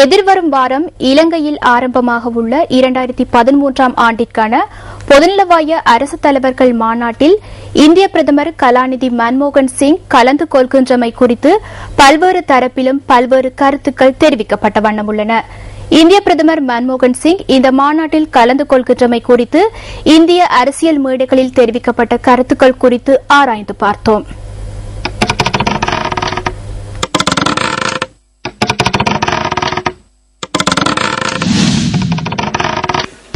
எதிர்வரும் வாரம் இலங்கையில் ஆரம்பமாக உள்ள இரண்டாயிரத்தி பதிமூன்றாம் ஆண்டிற்கான பொதுநலவாய அரசு தலைவர்கள் மாநாட்டில் இந்திய பிரதமர் கலாநிதி மன்மோகன் சிங் கலந்து கொள்கின்றமை குறித்து பல்வேறு தரப்பிலும் பல்வேறு கருத்துக்கள் தெரிவிக்கப்பட்ட வண்ணம் உள்ளன. இந்திய பிரதமர் மன்மோகன் சிங் இந்த மாநாட்டில் கலந்து கொள்கின்றமை குறித்து இந்திய அரசியல் மேடைகளில் தெரிவிக்கப்பட்ட கருத்துக்கள் குறித்து ஆராய்ந்து பார்த்தோம்.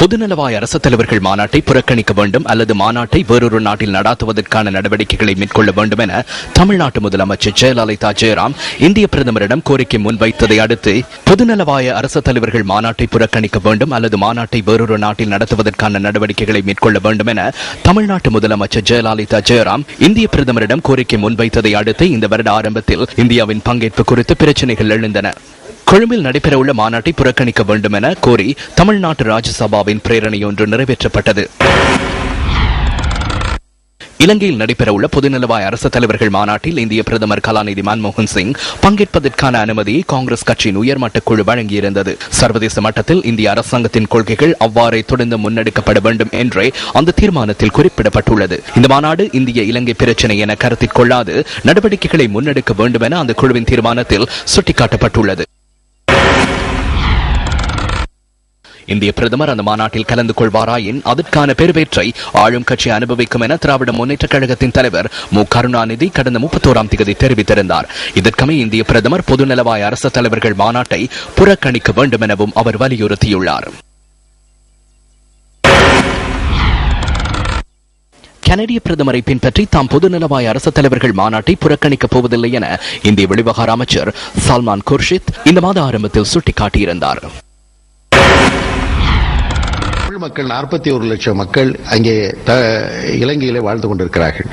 பொதுநலவாய அரசு தலைவர்கள் மாநாட்டை புறக்கணிக்க வேண்டும் அல்லது மாநாட்டை வேறொரு நாட்டில் நடாத்துவதற்கான நடவடிக்கைகளை மேற்கொள்ள வேண்டும் என தமிழ்நாட்டு முதலமைச்சர் ஜெயலலிதா ஜெயராம் இந்திய பிரதமரிடம் கோரிக்கை முன்வைத்ததை அடுத்து பொதுநலவாய அரசு தலைவர்கள் மாநாட்டை புறக்கணிக்க வேண்டும் அல்லது மாநாட்டை வேறொரு நாட்டில் நடத்துவதற்கான நடவடிக்கைகளை மேற்கொள்ள வேண்டும் என தமிழ்நாட்டு முதலமைச்சர் ஜெயலலிதா ஜெயராம் இந்திய பிரதமரிடம் கோரிக்கை முன்வைத்ததை அடுத்து இந்த வருட ஆரம்பத்தில் இந்தியாவின் பங்கேற்பு குறித்து பிரச்சனைகள் எழுந்தன. கொழும்பில் நடைபெறவுள்ள மாநாட்டை புறக்கணிக்க வேண்டும் என கோரி தமிழ்நாட்டு ராஜ்யசபாவின் பிரேரணையொன்று நிறைவேற்றப்பட்டது. இலங்கையில் நடைபெறவுள்ள பொதுநலவாய் அரசு தலைவர்கள் மாநாட்டில் இந்திய பிரதமர் கலாநிதி மன்மோகன் சிங் பங்கேற்பதற்கான அனுமதியை காங்கிரஸ் கட்சியின் உயர்மட்ட குழு வழங்கியிருந்தது. சர்வதேச மட்டத்தில் இந்திய அரசாங்கத்தின் கொள்கைகள் அவ்வாறே தொடர்ந்து முன்னெடுக்கப்பட வேண்டும் என்றே அந்த தீர்மானத்தில் குறிப்பிடப்பட்டுள்ளது. இந்த மாநாடு இந்திய இலங்கை பிரச்சினை என கருத்தில் கொள்ளாது நடவடிக்கைகளை முன்னெடுக்க வேண்டும் என அந்த குழுவின் தீர்மானத்தில் சுட்டிக்காட்டப்பட்டுள்ளது. இந்திய பிரதமர் அந்த மாநாட்டில் கலந்து கொள்வாராயின் அதற்கான பெருவேற்றை ஆளும் கட்சி அனுபவிக்கும் என திராவிட முன்னேற்ற கழகத்தின் தலைவர் மு. கருணாநிதி கடந்த முப்பத்தோராம் தேதி தெரிவித்திருந்தார். இதற்கமே இந்திய பிரதமர் பொதுநலவாய அரசு தலைவர்கள் மாநாட்டை புறக்கணிக்க வேண்டும் எனவும் அவர் வலியுறுத்தியுள்ளார். கனடிய பிரதமரை பின்பற்றி தாம் பொதுநலவாய அரசு தலைவர்கள் மாநாட்டை புறக்கணிக்கப் போவதில்லை என இந்திய வெளிவகார அமைச்சர் சல்மான் குர்ஷித் இந்த மாத ஆரம்பத்தில் சுட்டிக்காட்டியிருந்தார். தமிழ் மக்கள் நாற்பத்தி ஒரு லட்சம் மக்கள் அங்கே இலங்கையிலே வாழ்ந்து கொண்டிருக்கிறார்கள்.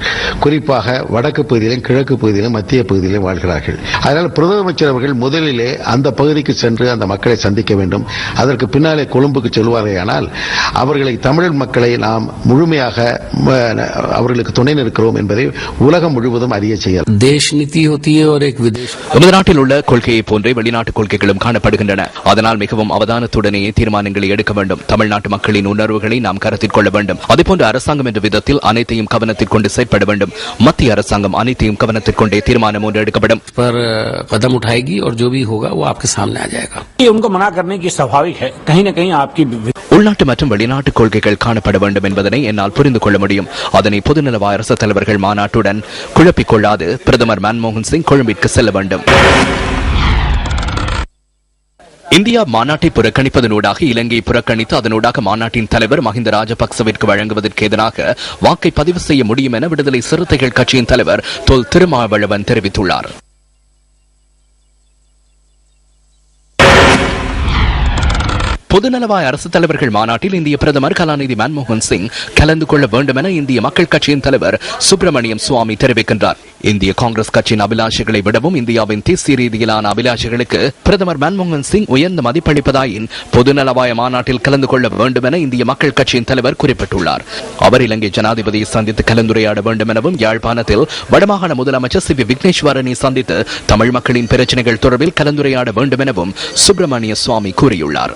குறிப்பாக வடக்கு பகுதியிலும் கிழக்கு பகுதியிலும் மத்திய பகுதியிலும் வாழ்கிறார்கள். அதனால் பிரதமர் அவர்கள் முதலிலே அந்த பகுதிக்கு சென்று அந்த மக்களை சந்திக்க வேண்டும். அதற்கு பின்னாலே கொழும்புக்கு செல்வார்களானால் அவர்களை தமிழ் மக்களை நாம் முழுமையாக அவர்களுக்கு துணை நிற்கிறோம் என்பதை உலகம் முழுவதும் அறிய செய்யலாம். தேஷ் நிதி நாட்டில் உள்ள கொள்கையை போன்றே வெளிநாட்டு கொள்கைகளும் காணப்படுகின்றன. அதனால் மிகவும் அவதானத்துடனே தீர்மானங்களை எடுக்க வேண்டும். தமிழ்நாட்டு மக்கள் மக்களின் உணர்வுகளை நாம் கருத்தில் கொள்ள வேண்டும் அதேபோன்று அரசாங்கம் என்ற விதத்தில் அனைத்தையும் கவனத்தில் கொண்டு செயற்பட வேண்டும் மத்திய அரசாங்கம் அனைத்தையும் கவனத்தில் கொண்டே தீர்மானம் ஒன்று எடுக்கப்படும் पर कदम उठाएगी और जो भी होगा वो आपके सामने आ जाएगा ये उनको मना करने की स्वाभाविक है कहीं न कहीं आपकी உள்நாட்டு மற்றும் வெளிநாட்டு கொள்கைகள் காணப்பட வேண்டும் என்பதனை என்னால் புரிந்து கொள்ள முடியும் அதனை பொதுநலவாய அரசு தலைவர்கள் மாநாட்டுடன் குழப்பிக் கொள்ளாது பிரதமர் மன்மோகன் சிங் கொழும்பிற்கு செல்ல வேண்டும் இந்தியா மாநாட்டை புறக்கணிப்பதனூடாக இலங்கையை புறக்கணித்து அதனூடாக மாநாட்டின் தலைவர் மஹிந்த ராஜபக்சவிற்கு வழங்குவதற்கு எதிராக வாக்கை பதிவு செய்ய முடியும் என விடுதலை சிறுத்தைகள் கட்சியின் தலைவர் தொல் திருமாவளவன் தெரிவித்துள்ளார். பொதுநலவாய அரசு தலைவர்கள் மாநாட்டில் இந்திய பிரதமர் கலாநிதி மன்மோகன் சிங் கலந்து கொள்ள வேண்டும் என இந்திய மக்கள் கட்சியின் தலைவர் சுப்பிரமணியம் சுவாமி தெரிவிக்கின்றார். இந்திய காங்கிரஸ் கட்சியின் அபிலாஷைகளை விடவும் இந்தியாவின் தேசிய ரீதியிலான அபிலாஷைகளுக்கு பிரதமர் மன்மோகன் சிங் உயர்ந்த மதிப்பளிப்பதாயின் பொதுநலவாய மாநாட்டில் கலந்து கொள்ள வேண்டும் என இந்திய மக்கள் கட்சியின் தலைவர் குறிப்பிட்டுள்ளார். அவர் இலங்கை ஜனாதிபதியை சந்தித்து கலந்துரையாட வேண்டும் எனவும் யாழ்ப்பாணத்தில் வடமாகாண முதலமைச்சர் சி வி விக்னேஸ்வரனை சந்தித்து தமிழ் மக்களின் பிரச்சனைகள் தொடர்பில் கலந்துரையாட வேண்டும் எனவும் சுப்பிரமணிய சுவாமி கூறியுள்ளார்.